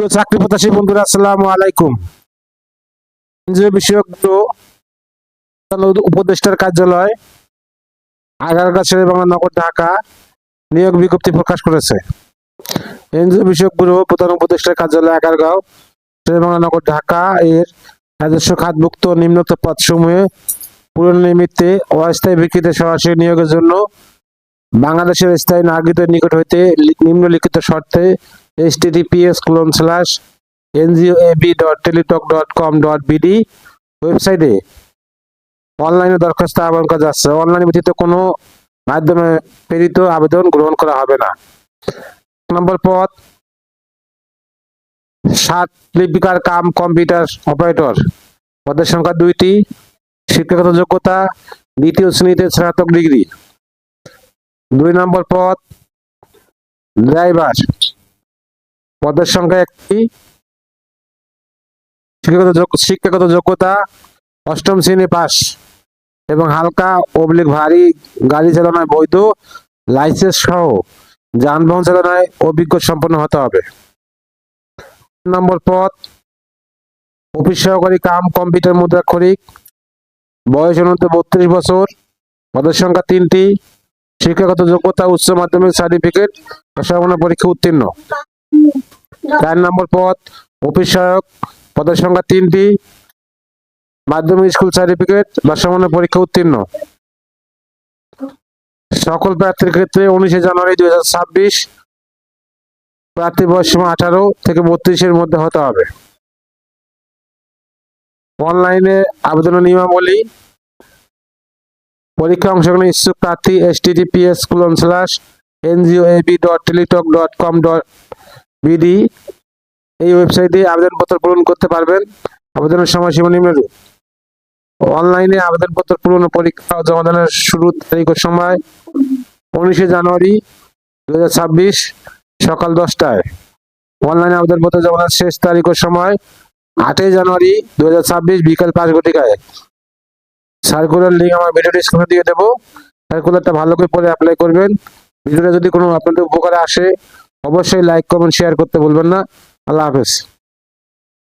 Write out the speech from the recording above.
প্রিয় চাকরি প্রত্যাশী বন্ধুরা, আসসালামু আলাইকুম। এনজিও বিষয়ক উপদেষ্টার কার্যালয় আগারগা ছেড়ে বাংলা নগর ঢাকা নিয়োগ বিজ্ঞপ্তি প্রকাশ করেছে। এনজিও বিষয়ক ব্যুরো প্রধান উপদেষ্টার কার্যালয়, আগারগাঁও বাংলা নগর ঢাকা এর রাজস্ব খাতভুক্ত নিম্নোক্ত পদসমূহে পূরণ নিমিত্তে অস্থায়ী ভিত্তিতে সরাসরি নিয়োগের জন্য বাংলাদেশের স্থায়ী নাগরিকদের নিকট হইতে নিম্নলিখিত শর্তে TTPS clone slash NGOAB dot Teletalk dot com dot BD ওয়েবসাইটে অনলাইনে দরখাস্ত আহ্বান করা যাচ্ছে। অনলাইন ব্যতীত কোনো মাধ্যমে প্রেরিত আবেদন গ্রহণ করা হবে না। নম্বর পদ সাত লিপিকার কাম কম্পিউটার অপারেটর। পদের সংখ্যা দুইটি, শিক্ষাগত যোগ্যতা, দ্বিতীয় শ্রেণীতে স্নাতক ডিগ্রি। দুই নম্বর পদ ড্রাইভার। পদের সংখ্যা একটি। শিক্ষাগত শিক্ষাগত যোগ্যতা অষ্টম শ্রেণি পাস এবং হালকা, অবলিক, ভারী, গাড়ি চালানোয় বৈধ, লাইসেন্স সহ যানবাহন চালানোয় অভিজ্ঞ সম্পন্ন হতে হবে। নম্বর পদ, অফিস সহকারী কাম, কম্পিউটার মুদ্রাক্ষরিক, বয়স অনুদ্ধ বত্রিশ বছর, পদের সংখ্যা তিনটি, শিক্ষাগত যোগ্যতা, উচ্চ মাধ্যমিক, সার্টিফিকেট সমন্বয় পরীক্ষা উত্তীর্ণ। চার নম্বর পদ, অফিস সহায়ক, পদের সংখ্যা তিনটি, মাধ্যমিক স্কুল সার্টিফিকেট বা পরীক্ষা উত্তীর্ণ। সকল প্রার্থীর ক্ষেত্রে উনিশে জানুয়ারি দুই হাজার ছাব্বিশ, প্রার্থী বয়স আঠারো থেকে বত্রিশের মধ্যে হতে হবে। অনলাইনে আবেদনের নিয়মাবলী, পরীক্ষা অংশগ্রহণ ইচ্ছুক প্রার্থী S T TTPS clone slash NGOAB dot Teletalk dot com dot BD, এই ওয়েবসাইটে আবেদনপত্র পূরণ করতে পারবেন। আবেদনের সময়সীমা নিম্নরূপ অনলাইনে আবেদনপত্র পূরণ পরীক্ষা জমা দানের শুরুর তারিখ সময় উনিশে জানুয়ারি দু হাজার ছাব্বিশ সকাল দশটায়। অনলাইনে আবেদনপত্র জমা দেওয়ার শেষ তারিখ সময় আটই জানুয়ারি দু হাজার ছাব্বিশ বিকাল পাঁচ ঘটিকায়। সার্কুলার লিঙ্ক আমার ভিডিও ডিসক্রিপশনে দিয়ে দেবো। সার্কুলারটা ভালো করে পরে অ্যাপ্লাই করবেন। ভিডিওটা যদি কোনো আপনাদের উপকারে আসে অবশ্যই লাইক কমেন্ট শেয়ার করতে ভুলবেন না। আল্লাহ হাফেজ।